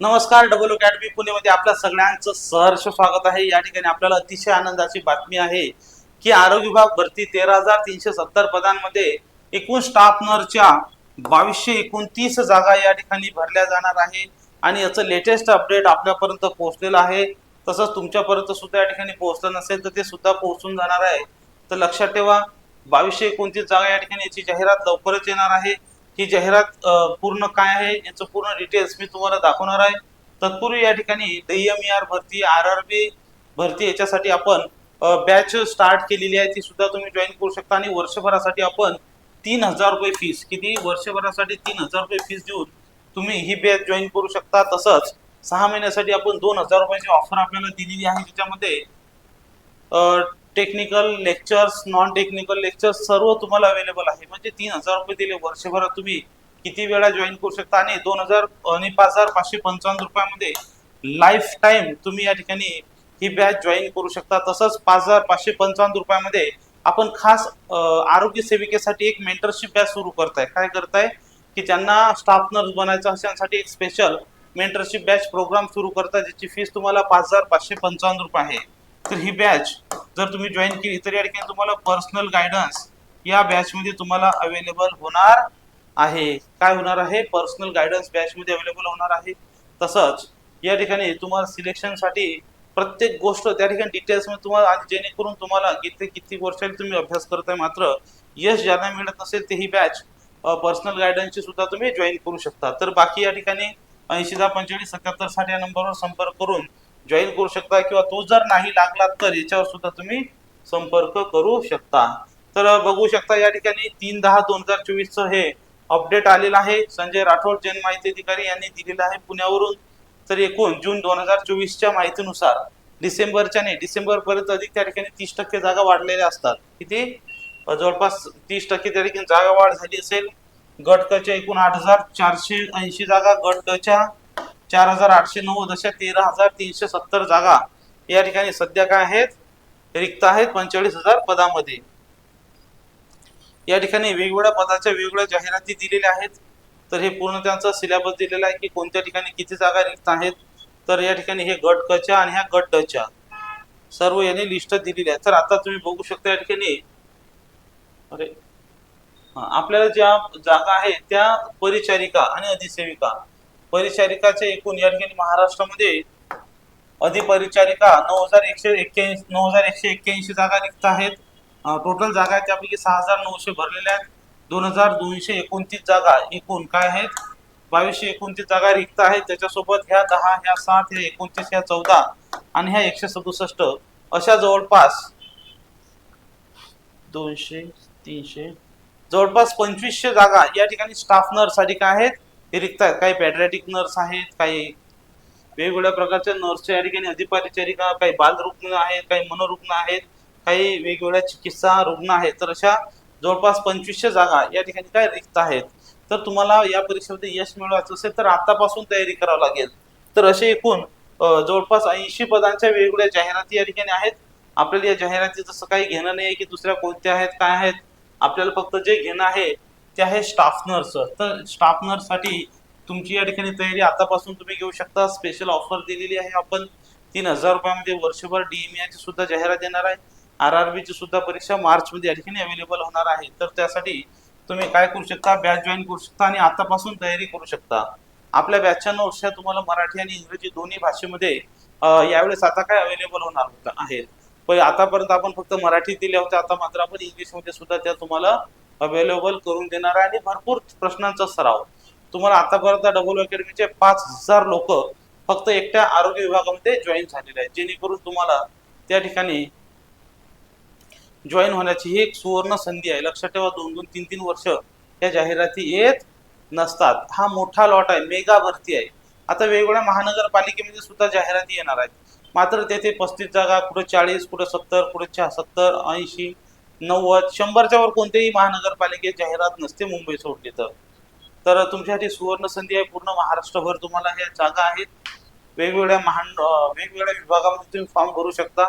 नमस्कार double academy पुणेमध्ये आपल्या सगळ्यांचं सहर्ष स्वागत आहे. या ठिकाणी आपल्याला अतिशय आनंदाची बातमी आहे की आरोग्य विभाग भरती तेरा हजार तीनशे सत्तर पदांमध्ये एकूण स्टाफ नर्सच्या बावीसशे एकोणतीस जागा या ठिकाणी भरल्या जाणार आहे. आणि याचं लेटेस्ट अपडेट आपल्यापर्यंत पोहोचलेलं आहे. तसंच तुमच्यापर्यंत सुद्धा या ठिकाणी पोहोचलं नसेल तर ते सुद्धा पोहोचून जाणार आहे. तर लक्षात ठेवा बावीसशे एकोणतीस जागा या ठिकाणी याची जाहिरात लवकरच येणार आहे. ही जाहिरात पूर्ण काय आहे याचं पूर्ण डिटेल्स मी तुम्हाला दाखवणार आहे. तत्पूर्वी या ठिकाणी आर भरती आर आर बी भरती याच्यासाठी आपण बॅच स्टार्ट केलेली आहे. ती सुद्धा तुम्ही जॉईन करू शकता आणि वर्षभरासाठी आपण तीन हजार रुपये फीस किती? वर्षभरासाठी तीन हजार रुपये फीस देऊन तुम्ही ही बॅच जॉईन करू शकता. तसंच सहा महिन्यासाठी आपण दोन हजार रुपयाची ऑफर आपल्याला दिलेली आहे. त्याच्यामध्ये technical lectures non technical lectures सर्व तुम्हाला अवेलेबल आहे. म्हणजे तीन हजार रुपये दिले वर्षभरात तुम्ही. किती वेळा जॉईन करू शकता? आणि दोन हजार आणि पाच हजार पाचशे पंचावन्न रुपयामध्ये लाईफ टाईम तुम्ही या ठिकाणी ही बॅच जॉईन करू शकता. तसंच पाच हजार पाचशे पंचावन्न रुपयामध्ये आपण खास आरोग्य सेविकेसाठी एक मेंटरशिप बॅच सुरू करताय. काय करताय? की ज्यांना स्टाफ नर्स बनायचं असेल एक स्पेशल मेंटरशिप बॅच प्रोग्राम सुरू करताय ज्याची फीस तुम्हाला पाच हजार पाचशे पंचावन्न रुपये आहे. तर ही बॅच जर तुम्ही जॉईन केली तर या ठिकाणी तुम्हाला पर्सनल गायडन्स या बॅच मध्ये तुम्हाला अवेलेबल होणार आहे. काय होणार आहे? पर्सनल गायडन्स बॅच मध्ये अवेलेबल होणार आहे. तसंच या ठिकाणी तुम्हाला सिलेक्शनसाठी प्रत्येक गोष्ट त्या ठिकाणी डिटेल्समध्ये तुम्हाला आणि जेणेकरून तुम्हाला किती किती वर्षाने तुम्ही अभ्यास करताय मात्र यश ज्यांना मिळत नसेल ते ही बॅच पर्सनल गायडन्सची सुद्धा तुम्ही जॉईन करू शकता. तर बाकी या ठिकाणी ऐंशी दहा पंचेचाळीस सत्याहत्तर साठ या नंबरवर संपर्क करून जॉईन करू शकता किंवा तो जर नाही लागला तर याच्यावर सुद्धा तुम्ही संपर्क करू शकता. तर बघू शकता या ठिकाणी तीन दहा दोन हजार चोवीसचं हे अपडेट आलेलं आहे. संजय राठोड जन माहिती अधिकारी यांनी दिलेलं आहे पुण्यावरून. तर एकूण जून दोन हजार चोवीसच्या माहितीनुसार डिसेंबरच्या नाही डिसेंबर पर्यंत अधिक त्या ठिकाणी तीस टक्के जागा वाढलेल्या असतात. किती? जवळपास तीस टक्के त्या ठिकाणी जागा वाढ झाली असेल. गटकच्या एकूण आठ हजार चारशे ऐंशी जागा गटकच्या चार हजार आठशे नव्वद अशा तेरा हजार तीनशे सत्तर जागा या ठिकाणी सध्या काय आहेत? रिक्त आहेत पंचेचाळीस हजार पदामध्ये. या ठिकाणी वेगवेगळ्या पदाच्या वेगवेगळ्या जाहिराती दिलेल्या आहेत. तर हे पूर्ण त्यांचा सिलेबस दिलेला आहे की कोणत्या ठिकाणी किती जागा रिक्त आहेत? तर या ठिकाणी हे गट कच्या आणि ह्या गट डच्या सर्व यांनी लिस्ट दिलेली आहे तर आता तुम्ही बघू शकता या ठिकाणी. अरे आपल्याला ज्या जागा आहेत त्या परिचारिका आणि अधिसेविका परिचारिकाचे एकूण या ठिकाणी महाराष्ट्रामध्ये अधिपरिचारिका नऊ हजार एकशे एक्क्याऐंशी नऊ हजार एकशे एक्क्याऐंशी जागा रिक्त आहेत. टोटल जागा आहेत त्यापैकी सहा हजार नऊशे भरलेल्या आहेत. दोन हजार दोनशे एकोणतीस जागा एकूण काय आहेत? बावीसशे एकोणतीस जागा रिक्त आहेत. त्याच्यासोबत ह्या दहा ह्या सात ह्या एकोणतीस ह्या चौदा आणि ह्या एकशे सदुसष्ट अशा जवळपास दोनशे तीनशे जवळपास पंचवीसशे जागा या ठिकाणी स्टाफ नर्ससाठी काय आहेत. हे रिक्त आहेत काही पॅड्रॅटिक नर्स आहेत काही वेगवेगळ्या प्रकारच्या नर्सच्या या ठिकाणी अधिपरिचारिका काही बालरुग्ण आहेत काही मनोरुग्ण आहेत काही वेगवेगळ्या चिकित्सा रुग्ण आहेत. तर अशा जवळपास पंचवीसशे जागा या ठिकाणी काय रिक्त आहेत? तर तुम्हाला या परीक्षेमध्ये यश मिळवायचं असेल तर आतापासून तयारी करावी लागेल. तर असे एकूण जवळपास ऐंशी पदांच्या वेगवेगळ्या जाहिराती या ठिकाणी आहेत. आपल्याला या जाहिराती जसं काही घेणं नाही की दुसऱ्या कोणत्या आहेत काय आहेत आपल्याला फक्त जे घेणं आहे ते आहे स्टाफ नर्स तर स्टाफ नर्ससाठी तुमची या ठिकाणी तयारी आतापासून तुम्ही घेऊ शकता. स्पेशल ऑफर दिलेली आहे आपण. तीन हजार रुपयामध्ये वर्षभर डीएमआयची सुद्धा जाहिरात देणार आहे. आर आर ची सुद्धा परीक्षा मार्चमध्ये या ठिकाणी अवेलेबल होणार आहे. तर त्यासाठी तुम्ही काय करू शकता? बॅच जॉईन करू शकता आणि आतापासून तयारी करू शकता. आपल्या बॅचच्या नोट्स ह्या तुम्हाला मराठी आणि इंग्रजी दोन्ही भाषेमध्ये यावेळेस आता काय अवेलेबल होणार होता आहेत पण आतापर्यंत आपण फक्त मराठी दिल्या होत्या आता मात्र आपण इंग्लिशमध्ये सुद्धा त्या तुम्हाला अवेलेबल करून देणार आहे आणि भरपूर प्रश्नांचा सराव. तुम्हाला आतापर्यंत डबल अकॅडमीचे पाच हजार लोक फक्त एकट्या आरोग्य विभागामध्ये जॉईन झालेले आहेत. जेणेकरून तुम्हाला त्या ठिकाणी जॉईन होण्याची ही एक सुवर्ण संधी आहे. लक्षात ठेवा दोन दोन तीन तीन वर्ष या जाहिराती येत नसतात. हा मोठा लॉट आहे मेगा भरती आहे. आता वेगवेगळ्या महानगरपालिकेमध्ये सुद्धा जाहिराती येणार आहेत. मात्र तेथे पस्तीस जागा कुठे चाळीस कुठे सत्तर कुठे सत्तर ऐंशी नव्वद शंभरच्या वर कोणत्याही महानगरपालिकेत जाहिरात नसते मुंबई सोडली तर. तर तुमच्यासाठी सुवर्ण संधी आहे पूर्ण महाराष्ट्रभर तुम्हाला ह्या जागा आहेत. वेगवेगळ्या महान वेगवेगळ्या विभागामध्ये तुम्ही फॉर्म भरू शकता.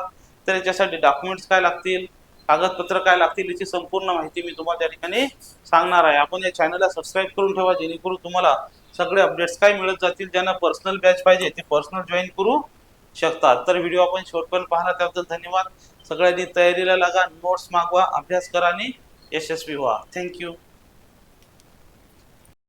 तर याच्यासाठी डॉक्युमेंट्स काय लागतील कागदपत्र काय लागतील याची संपूर्ण माहिती मी तुम्हाला त्या ठिकाणी सांगणार आहे. आपण या चॅनलला सबस्क्राईब करून ठेवा जेणेकरून तुम्हाला सगळे अपडेट्स काय मिळत जातील ज्यांना पर्सनल बॅच पाहिजे ते पर्सनल जॉईन करू शकतात. तर व्हिडिओ आपण शेवटपर्यंत पाहणार त्याबद्दल धन्यवाद. सगळ्यांनी तयारीला लागा नोट्स मागवा अभ्यास करा आणि यशस्वी व्हा. थँक्यू